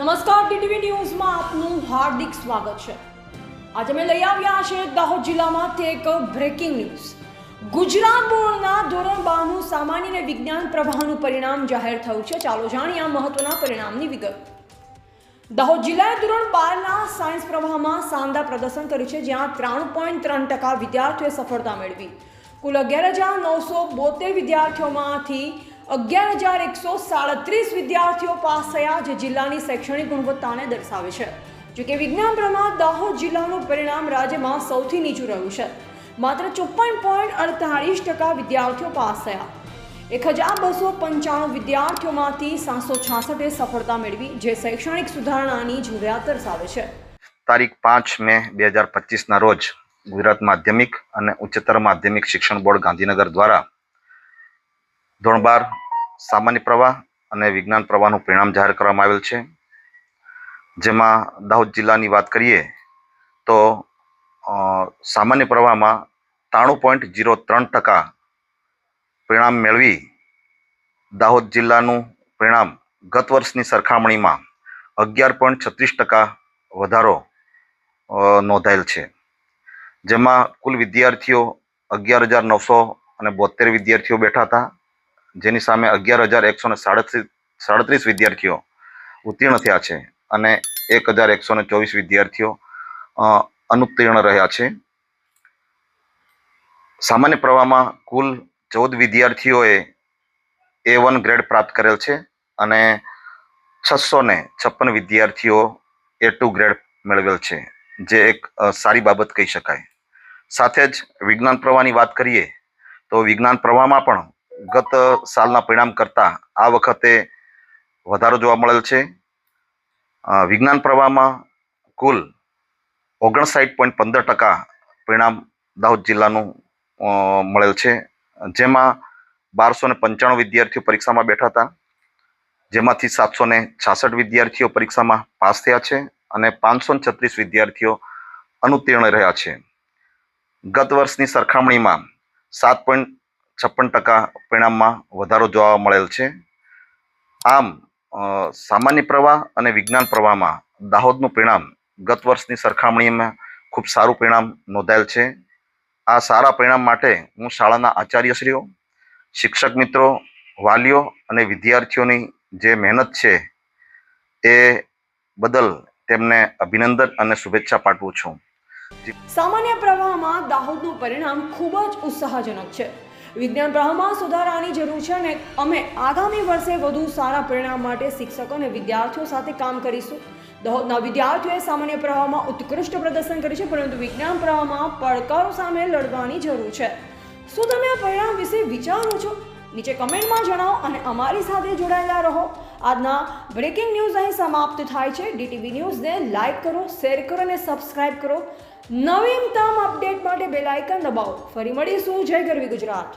નમસ્કાર ટીટીવી ન્યૂઝમાં આપનું હાર્દિક સ્વાગત છે. આજે અમે લઈ આવ્યા છે દાહોદ જિલ્લામાંથી એક બ્રેકિંગ ન્યૂઝ ગુજરાત બોર્ડના ધોરણ બારનું સામાન્ય અને વિજ્ઞાન પ્રવાહનું પરિણામ જાહેર થયું છે. ચાલો જાણીએ આ મહત્વના પરિણામની વિગત. દાહોદ જિલ્લાએ ધોરણ બારના સાયન્સ પ્રવાહમાં શાનદાર પ્રદર્શન કર્યું છે, જ્યાં ત્રાણું પોઈન્ટ ત્રણ ટકા વિદ્યાર્થીઓએ સફળતા મેળવી. કુલ અગિયાર હજાર નવસો બોતેર વિદ્યાર્થીઓમાંથી અગિયાર હજાર એકસો સાડત્રીસ વિદ્યાર્થીઓ પાસ થયા જે જિલ્લાની શૈક્ષણિક ગુણવત્તાને દર્શાવે છે. જોકે વિજ્ઞાન પ્રમાણ દાહોદ જિલ્લાનું પરિણામ રાજ્યમાં સૌથી નીચું રહ્યું છે. માત્ર ચોપન પોઈન્ટ અડતાળીસ ટકા વિદ્યાર્થીઓ પાસ થયા. એક હજાર બસો પંચાણું વિદ્યાર્થીઓમાંથી સાતસો છાસઠે સફળતા મેળવી, જે શૈક્ષણિક સુધારણાની જરૂરિયાત દર્શાવે છે. તારીખ પાંચ મે બે હજાર પચીસના રોજ ગુજરાત માધ્યમિક અને ઉચ્ચતર માધ્યમિક શિક્ષણ બોર્ડ ગાંધીનગર દ્વારા ધોરણ બાર સામાન્ય પ્રવાહ અને વિજ્ઞાન પ્રવાહનું પરિણામ જાહેર કરવામાં આવેલ છે. જેમાં દાહોદ જિલ્લાની વાત કરીએ તો સામાન્ય પ્રવાહમાં ત્રાણું પોઈન્ટ જીરો ત્રણ ટકા પરિણામ મેળવી દાહોદ જિલ્લાનું પરિણામ ગત વર્ષની સરખામણીમાં અગિયાર પોઈન્ટ છત્રીસ ટકા વધારો નોંધાયેલ છે. જેમાં કુલ વિદ્યાર્થીઓ અગિયાર હજાર નવસો અને બોતેર વિદ્યાર્થીઓ બેઠા હતા. જેની સામે અગિયાર હજાર એકસો ને સાડત્રીસ સાડત્રીસ વિદ્યાર્થીઓ ઉત્તીર્ણ થયા છે અને એક હજાર એકસો ને ચોવીસ વિદ્યાર્થીઓ અનુત્તીર્ણ રહ્યા છે. સામાન્ય પ્રવાહમાં કુલ ચૌદ વિદ્યાર્થીઓએ એ વન ગ્રેડ પ્રાપ્ત કરેલ છે અને છસો ને છપ્પન વિદ્યાર્થીઓ એ ટુ ગ્રેડ મેળવેલ છે, જે એક સારી બાબત કહી શકાય. સાથે જ વિજ્ઞાન પ્રવાહની વાત કરીએ તો વિજ્ઞાન પ્રવાહમાં પણ ગત સાલના પરિણામ કરતાં આ વખતે વધારો જોવા મળેલ છે. વિજ્ઞાન પ્રવાહમાં કુલ ઓગણસાઠ પોઈન્ટ પંદર ટકા પરિણામ દાહોદ જિલ્લાનું મળેલ છે. જેમાં બારસો ને પંચાણું વિદ્યાર્થીઓ પરીક્ષામાં બેઠા હતા. જેમાંથી સાતસો ને છાસઠ વિદ્યાર્થીઓ પરીક્ષામાં પાસ થયા છે અને પાંચસો ને છત્રીસ વિદ્યાર્થીઓ અનુત્તીર્ણ રહ્યા છે. ગત વર્ષની સરખામણીમાં સાત પોઈન્ટ છપ્પન ટકા પરિણામમાં વધારો જોવા મળેલ છે. આમ સામાન્ય પ્રવાહ અને વિજ્ઞાન પ્રવાહમાં દાહોદનું પરિણામ ગત વર્ષની સરખામણીમાં ખૂબ સારું પરિણામ નોંધાયેલ છે. આ સારા પરિણામ માટે હું શાળાના આચાર્યશ્રીઓ, શિક્ષક મિત્રો, વાલીઓ અને વિદ્યાર્થીઓની જે મહેનત છે એ બદલ તેમને અભિનંદન અને શુભેચ્છા પાઠવું છું. સામાન્ય પ્રવાહમાં દાહોદનું પરિણામ ખૂબ જ ઉત્સાહજનક છે. વિજ્ઞાન પ્રવાહમાં સુધારાની જરૂર છે અને અમે આગામી વર્ષે વધુ સારા પરિણામ માટે શિક્ષકો અને વિદ્યાર્થીઓ સાથે કામ કરીશું. દાહોદના વિદ્યાર્થીઓએ સામાન્ય પ્રવાહમાં ઉત્કૃષ્ટ પ્રદર્શન કર્યું છે, પરંતુ વિજ્ઞાન પ્રવાહમાં પડકારો સામે લડવાની જરૂર છે. શું તમે આ પરિણામ વિશે વિચારો છો? નીચે કમેન્ટમાં જણાવો અને અમારી સાથે જોડાયેલા રહો. આજના બ્રેકિંગ ન્યૂઝ અહીં સમાપ્ત થાય છે. ડીટીવી ન્યૂઝને લાઇક કરો, શેર કરો અને સબસ્ક્રાઇબ કરો. નવીનતમ અપડેટ માટે બેલ આઇકન દબાવો. ફરી મળીશું. જય ગરવી ગુજરાત.